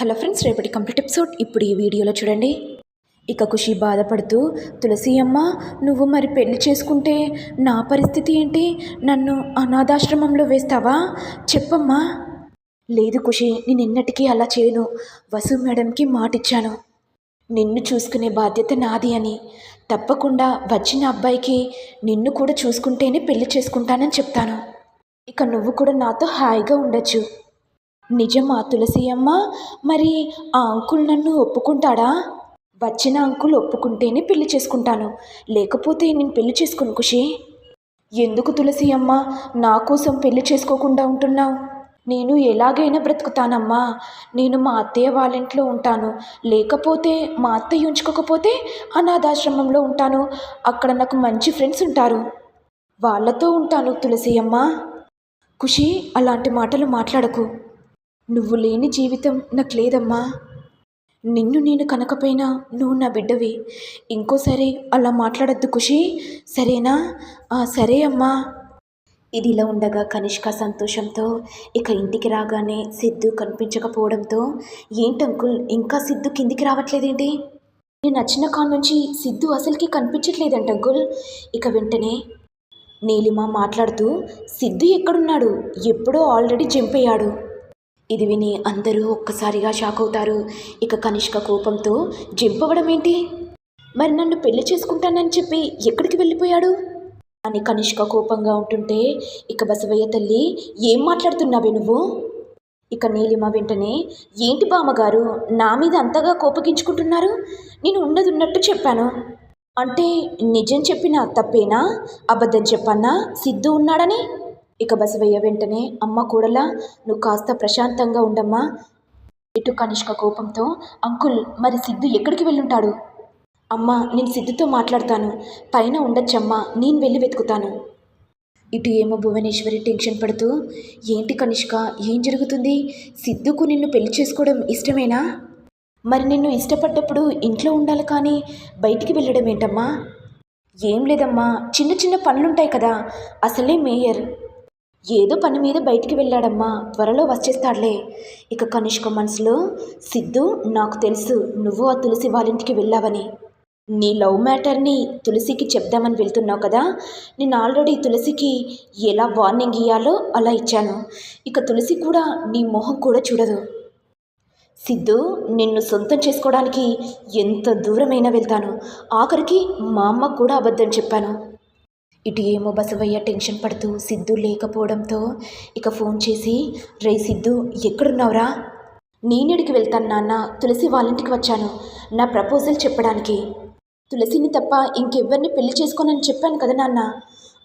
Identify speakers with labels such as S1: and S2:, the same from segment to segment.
S1: Hello friends రేపటి complete episode. ఇప్పుడు ఈ వీడియోలో చూడండి. ఇక ఖుషి బాధపడుతూ తులసి అమ్మ నువ్వు మరి పెళ్ళి చేసుకుంటే నా పరిస్థితి ఏంటి? నన్ను అనాథాశ్రమంలో వేస్తావా? చెప్పమ్మా. లేదు ఖుషి నేను ఎన్నటికీ అలా చేయను. వసు మేడంకి మాటిచ్చాను. నిన్ను చూసుకునే బాధ్యత నాది అని. తప్పకుండా వచ్చిన అబ్బాయికి నిన్ను కూడా చూసుకుంటేనే పెళ్ళి చేసుకుంటానని చెప్తాను. ఇక నువ్వు కూడా నాతో హాయిగా ఉండొచ్చు. నిజమా తులసి అమ్మ మరి ఆ అంకుల్ నన్ను ఒప్పుకుంటాడా? వచ్చిన అంకుల్ ఒప్పుకుంటేనే పెళ్ళి చేసుకుంటాను. లేకపోతే నేను పెళ్ళి చేసుకుని ఖుషి ఎందుకు తులసి అమ్మ నా కోసం పెళ్ళి చేసుకోకుండా ఉంటున్నావు. నేను ఎలాగైనా బ్రతుకుతానమ్మా. నేను మా అత్తయ్య వాళ్ళ ఇంట్లో ఉంటాను. లేకపోతే మా అత్తయ్య ఉంచుకోకపోతే అనాథాశ్రమంలో ఉంటాను. అక్కడ నాకు మంచి ఫ్రెండ్స్ ఉంటారు. వాళ్ళతో ఉంటాను తులసి అమ్మ ఖుషి అలాంటి మాటలు మాట్లాడకు. నువ్వు లేని జీవితం నాకు లేదమ్మా. నిన్ను నేను కనకపోయినా నువ్వు నా బిడ్డవి. ఇంకోసారి అలా మాట్లాడద్దు ఖుషి. సరేనా? సరే అమ్మా. ఇది ఇలా ఉండగా కనిష్క సంతోషంతో ఇక ఇంటికి రాగానే సిద్ధు కనిపించకపోవడంతో ఏంటి అంకుల్ ఇంకా సిద్ధు కిందికి రావట్లేదేంటి? నేను నచ్చిన కాడ నుంచి సిద్ధు అసలుకి కనిపించట్లేదంట అంకుల్. ఇక వెంటనే నీలిమ మాట్లాడుతూ సిద్ధు ఎక్కడున్నాడు? ఎప్పుడో ఆల్రెడీ జంపయ్యాడు ఇది విని అందరూ ఒక్కసారిగా షాక్ అవుతారు ఇక కనిష్క కోపంతో జింపవడం ఏంటి మరి నన్ను పెళ్ళి చేసుకుంటానని చెప్పి ఎక్కడికి వెళ్ళిపోయాడు? అని కనిష్క కోపంగా ఉంటుంటే ఇక బసవయ్య తల్లి ఏం మాట్లాడుతున్నావే నువ్వు? ఇక నీలిమ వెంటనే ఏంటి బామ్మగారు నా మీద అంతగా కోపగించుకుంటున్నారు? నేను ఉన్నది ఉన్నట్టు చెప్పాను. అంటే నిజం చెప్పిన తప్పేనా? అబద్ధం చెప్పన్నా సిద్ధు ఉన్నాడని? ఇక బసవయ్య వెంటనే అమ్మ కూడలా నువ్వు కాస్త ప్రశాంతంగా ఉండమ్మా ఇటు కనిష్క కోపంతో అంకుల్ మరి సిద్ధు ఎక్కడికి వెళ్ళుంటాడు? అమ్మ నేను సిద్ధుతో మాట్లాడతాను. పైన ఉండొచ్చమ్మా నేను వెళ్ళి వెతుకుతాను. ఇటు ఏమో భువనేశ్వరి టెన్షన్ పడుతూ ఏంటి కనిష్క ఏం జరుగుతుంది? సిద్ధుకు నిన్ను పెళ్ళి చేసుకోవడం ఇష్టమేనా? మరి నిన్ను ఇష్టపడ్డప్పుడు ఇంట్లో ఉండాలి కానీ బయటికి వెళ్ళడం ఏంటమ్మా ఏం లేదమ్మా చిన్న చిన్న పనులుంటాయి కదా అసలే మేయర్. ఏదో పని మీద బయటికి వెళ్ళాడమ్మా త్వరలో వచ్చేస్తాడులే. ఇక కనిష్క మనసులో సిద్ధు నాకు తెలుసు నువ్వు ఆ తులసి వాళ్ళింటికి వెళ్ళావని. నీ లవ్ మ్యాటర్ని తులసికి చెప్దామని వెళ్తున్నావు కదా నేను ఆల్రెడీ తులసికి ఎలా వార్నింగ్ ఇయ్యాలో అలా ఇచ్చాను. ఇక తులసి కూడా నీ మొహం కూడా చూడదు. సిద్ధు నిన్ను సొంతం చేసుకోవడానికి ఎంత దూరమైనా వెళ్తాను. ఆఖరికి మా అమ్మకు కూడా అబద్ధం చెప్పాను. ఇటు ఏమో బసవయ్య టెన్షన్ పడుతూ సిద్ధు లేకపోవడంతో ఇక ఫోన్ చేసి రే సిద్ధు ఎక్కడున్నావురా? నేనేడికి వెళ్తాను నాన్న తులసి వాళ్ళింటికి వచ్చాను నా ప్రపోజల్ చెప్పడానికి. తులసిని తప్ప ఇంకెవ్వరిని పెళ్ళి చేసుకోనని చెప్పాను కదా నాన్న.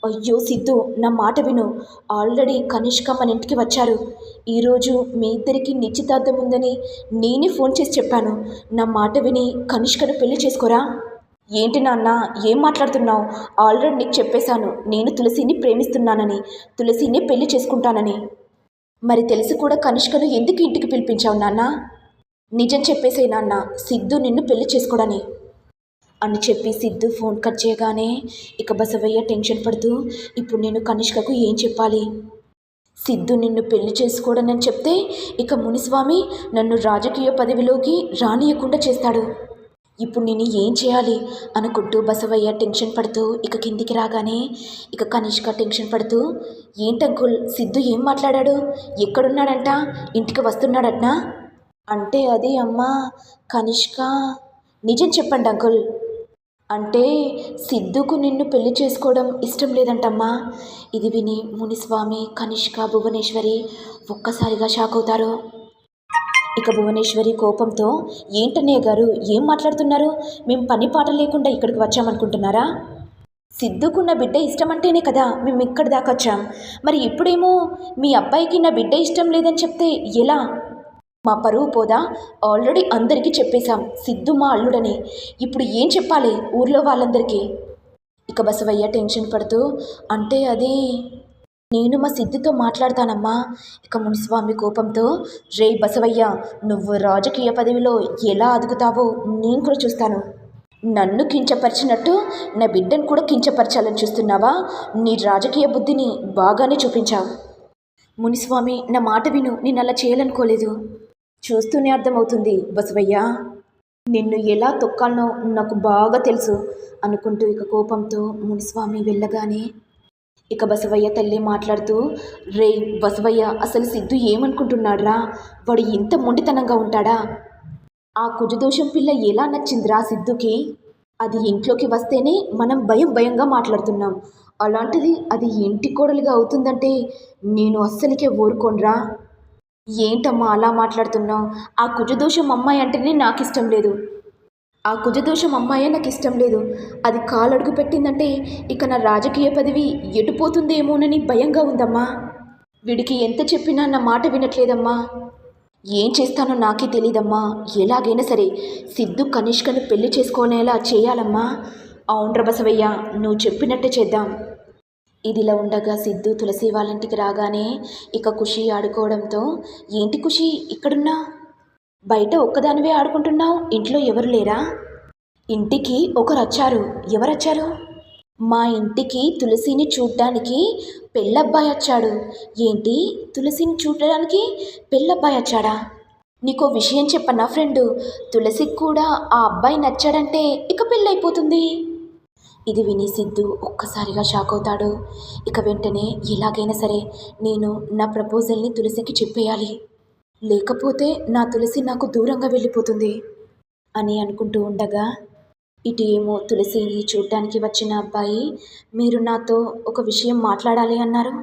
S1: అయ్యో సిద్ధు నా మాట విను ఆల్రెడీ కనిష్క మన ఇంటికి వచ్చారు. ఈరోజు మీ ఇద్దరికి నిశ్చితార్థం ఉందని నేనే ఫోన్ చేసి చెప్పాను. నా మాట విని కనిష్కను పెళ్ళి చేసుకోరా? ఏంటి నాన్న ఏం మాట్లాడుతున్నావు? ఆల్రెడీ నీకు చెప్పేశాను నేను తులసిని ప్రేమిస్తున్నానని తులసిని పెళ్ళి చేసుకుంటానని. మరి తెలిసి కూడా కనిష్కను ఎందుకు ఇంటికి పిలిపించావు నాన్న? నిజం చెప్పేసే నాన్న సిద్ధు నిన్ను పెళ్ళి చేసుకోడని. అని చెప్పి సిద్ధు ఫోన్ కట్ చేయగానే ఇక బసవయ్య టెన్షన్ పడుతూ ఇప్పుడు నేను కనిష్కకు ఏం చెప్పాలి? సిద్ధు నిన్ను పెళ్ళి చేసుకోడనని చెప్తే ఇక మునిస్వామి నన్ను రాజకీయ పదవిలోకి రానియకుండా చేస్తాడు. ఇప్పుడు నేను ఏం చేయాలి? అనుకుంటూ బసవయ్య టెన్షన్ పడుతూ ఇక కిందికి రాగానే ఇక కనిష్క టెన్షన్ పడుతూ ఏంటంకుల్ సిద్ధు ఏం మాట్లాడాడు? ఎక్కడున్నాడంట? ఇంటికి వస్తున్నాడట్నా? అంటే అది అమ్మా కనిష్క. నిజం చెప్పండి అంకుల్. అంటే సిద్ధుకు నిన్ను పెళ్ళి చేసుకోవడం ఇష్టం లేదంటమ్మా. ఇది విని మునిస్వామి కనిష్క భువనేశ్వరి ఒక్కసారిగా షాక్ అవుతారు. ఇక భువనేశ్వరి కోపంతో ఏంటన్నయ్య గారు ఏం మాట్లాడుతున్నారు? మేము పని పాట లేకుండా ఇక్కడికి వచ్చామనుకుంటున్నారా? సిద్ధుకున్న బిడ్డ ఇష్టం అంటేనే కదా మేము ఇక్కడి దాకా వచ్చాం. మరి ఇప్పుడేమో మీ అబ్బాయికి నా బిడ్డ ఇష్టం లేదని చెప్తే ఎలా? మా పరువు పోదా? ఆల్రెడీ అందరికీ చెప్పేశాం సిద్ధు మా అల్లుడని. ఇప్పుడు ఏం చెప్పాలి ఊర్లో వాళ్ళందరికీ? ఇక బసవయ్య టెన్షన్ పడుతూ అంటే అది నేను మా సిద్ధితో మాట్లాడతానమ్మా. ఇక మునిస్వామి కోపంతో రే బసవయ్య నువ్వు రాజకీయ పదవిలో ఎలా అదుగుతావో నేను కూడా చూస్తాను. నన్ను కించపరిచినట్టు నా బిడ్డను కూడా కించపరచాలని చూస్తున్నావా? నీ రాజకీయ బుద్ధిని బాగానే చూపించావు. మునిస్వామి నా మాట విను నేను అలా చేయాలనుకోలేదు. చూస్తూనే అర్థమవుతుంది బసవయ్య నిన్ను ఎలా తొక్కాలనో నాకు బాగా తెలుసు అనుకుంటూ ఇక కోపంతో మునిస్వామి వెళ్ళగానే ఇక బసవయ్య తల్లి మాట్లాడుతూ రే బసవయ్య అసలు సిద్ధు ఏమనుకుంటున్నాడురా? వాడు ఇంత మొండితనంగా ఉంటాడా? ఆ కుజదోషం పిల్ల ఎలా నచ్చిందిరా సిద్ధుకి? అది ఇంట్లోకి వస్తేనే మనం భయం భయంగా మాట్లాడుతున్నాం. అలాంటిది అది ఇంటి కోడలుగా అవుతుందంటే నేను అస్సలకే ఊరుకోనరా. ఏంటమ్మా అలా మాట్లాడుతున్నావు? ఆ కుజదోషం అమ్మాయి అంటేనే నాకు ఇష్టం లేదు. ఆ కుజదోషం అమ్మాయే నాకు ఇష్టం లేదు. అది కాలడుగు పెట్టిందంటే ఇక నా రాజకీయ పదవి ఎటుపోతుందేమోనని భయంగా ఉందమ్మా. వీడికి ఎంత చెప్పినా నా మాట వినట్లేదమ్మా. ఏం చేస్తానో నాకే తెలీదమ్మా. ఎలాగైనా సరే సిద్ధు కనిష్కను పెళ్ళి చేసుకునేలా చేయాలమ్మా. అవునరా బసవయ్య నువ్వు చెప్పినట్టే చేద్దాం. ఇదిలా ఉండగా సిద్ధు తులసి వాళ్ళ ఇంటికి రాగానే ఇక ఖుషి ఆడుకోవడంతో ఏంటి ఖుషి? ఇక్కడున్నా? బయట ఒక్కదానివే ఆడుకుంటున్నావు? ఇంట్లో ఎవరు లేరా? ఇంటికి ఒకరు వచ్చారు ఎవరు మా ఇంటికి తులసిని చూడ్డానికి పెళ్ళబ్బాయి వచ్చాడు. ఏంటి? తులసిని చూడడానికి పెళ్ళబ్బాయి వచ్చాడా? నీకో విషయం చెప్పన్నా ఫ్రెండు? తులసికి కూడా ఆ అబ్బాయి నచ్చాడంటే ఇక పెళ్ళైపోతుంది. ఇది విని సిద్ధు ఒక్కసారిగా షాక్ అవుతాడు. ఇక వెంటనే ఎలాగైనా సరే నేను నా ప్రపోజల్ని తులసికి చెప్పేయాలి. లేకపోతే నా తులసి నాకు దూరంగా వెళ్ళిపోతుంది అని అనుకుంటూ ఉండగా ఇటు ఏమో తులసిని చూడ్డానికి వచ్చిన అబ్బాయి మీరు నాతో ఒక విషయం మాట్లాడాలి అన్నారు.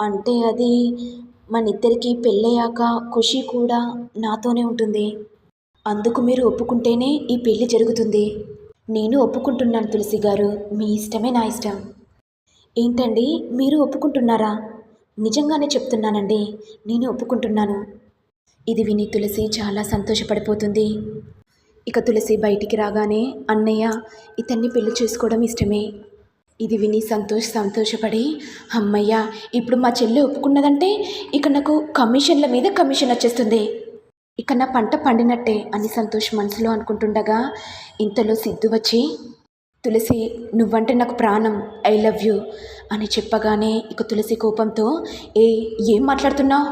S1: అంటే అది మన ఇద్దరికి పెళ్ళయ్యాక ఖుషి కూడా నాతోనే ఉంటుంది. అందుకు మీరు ఒప్పుకుంటేనే ఈ పెళ్ళి జరుగుతుంది. నేను ఒప్పుకుంటున్నాను తులసి గారు మీ ఇష్టమే నా ఇష్టం. ఏంటండి మీరు ఒప్పుకుంటున్నారా? నిజంగానే చెప్తున్నానండి నేను ఒప్పుకుంటున్నాను. ఇది విని తులసి చాలా సంతోషపడిపోతుంది. ఇక తులసి బయటికి రాగానే అన్నయ్య ఇతన్ని పెళ్ళి చేసుకోవడం ఇష్టమే. ఇది విని సంతోష్ సంతోషపడి అమ్మయ్య ఇప్పుడు మా చెల్లి ఒప్పుకున్నదంటే ఇక నాకు కమిషన్ల మీద కమిషన్ వచ్చేస్తుంది. ఇక నా పంట పండినట్టే అని సంతోష్ మనసులో అనుకుంటుండగా ఇంతలో సిద్ధు వచ్చి తులసి నువ్వంటే నాకు ప్రాణం ఐ లవ్ యూ అని చెప్పగానే ఇక తులసి కోపంతో ఏ ఏం మాట్లాడుతున్నావు?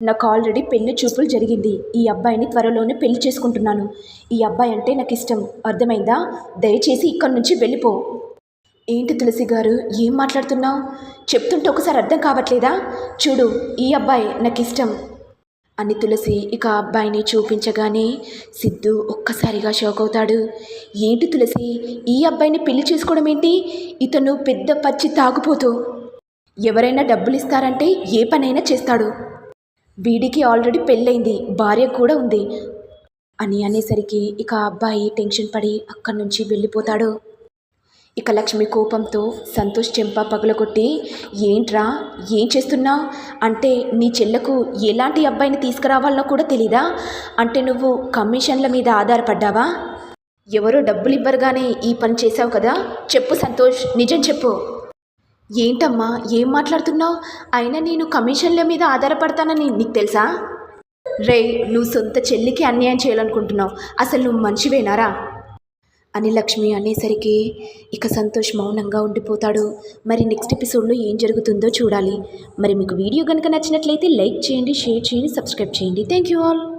S1: నాకు ఆల్రెడీ పెళ్ళి చూపులు జరిగింది. ఈ అబ్బాయిని త్వరలోనే పెళ్ళి చేసుకుంటున్నాను. ఈ అబ్బాయి అంటే నాకు ఇష్టం అర్థమైందా? దయచేసి ఇక్కడి నుంచి వెళ్ళిపో. ఏంటి తులసి గారు? ఏం మాట్లాడుతున్నావు? చెప్తుంటే ఒకసారి అర్థం కావట్లేదా? చూడు ఈ అబ్బాయి నాకు ఇష్టం అని తులసి ఇక అబ్బాయిని చూపించగానే సిద్ధు ఒక్కసారిగా షాక్ అవుతాడు. ఏంటి తులసి? ఈ అబ్బాయిని పెళ్ళి చేసుకోవడం ఏంటి? ఇతను పెద్ద పచ్చి తాగుపోతూ ఎవరైనా డబ్బులు ఇస్తారంటే ఏ పనైనా చేస్తాడు. వీడికి ఆల్రెడీ పెళ్ళైంది భార్య కూడా ఉంది. అని అనేసరికి ఇక అబ్బాయి టెన్షన్ పడి అక్కడి నుంచి వెళ్ళిపోతాడు. ఇక లక్ష్మి కోపంతో సంతోష్ చెంప పగలగొట్టి ఏంట్రా? ఏం చేస్తున్నావు అంటే నీ చెల్లకు ఎలాంటి అబ్బాయిని తీసుకురావాలో కూడా తెలీదా? అంటే నువ్వు కమిషన్ల మీద ఆధారపడ్డావా? ఎవరో డబ్బులు ఇవ్వరుగానే ఈ పని చేసావు కదా? చెప్పు సంతోష్ నిజం చెప్పు. ఏంటమ్మా? ఏం మాట్లాడుతున్నావు? అయినా నేను కమిషన్ల మీద ఆధారపడతానని నీకు తెలుసా? రే నువ్వు సొంత చెల్లికి అన్యాయం చేయాలనుకుంటున్నావు. అసలు నువ్వు మనిషివేనారా? అని లక్ష్మి అనేసరికి ఇక సంతోష్ మౌనంగా ఉండిపోతాడు. మరి నెక్స్ట్ ఎపిసోడ్లో ఏం జరుగుతుందో చూడాలి. మరి మీకు వీడియో కనుక నచ్చినట్లయితే లైక్ చేయండి షేర్ చేయండి సబ్స్క్రైబ్ చేయండి. Thank you all.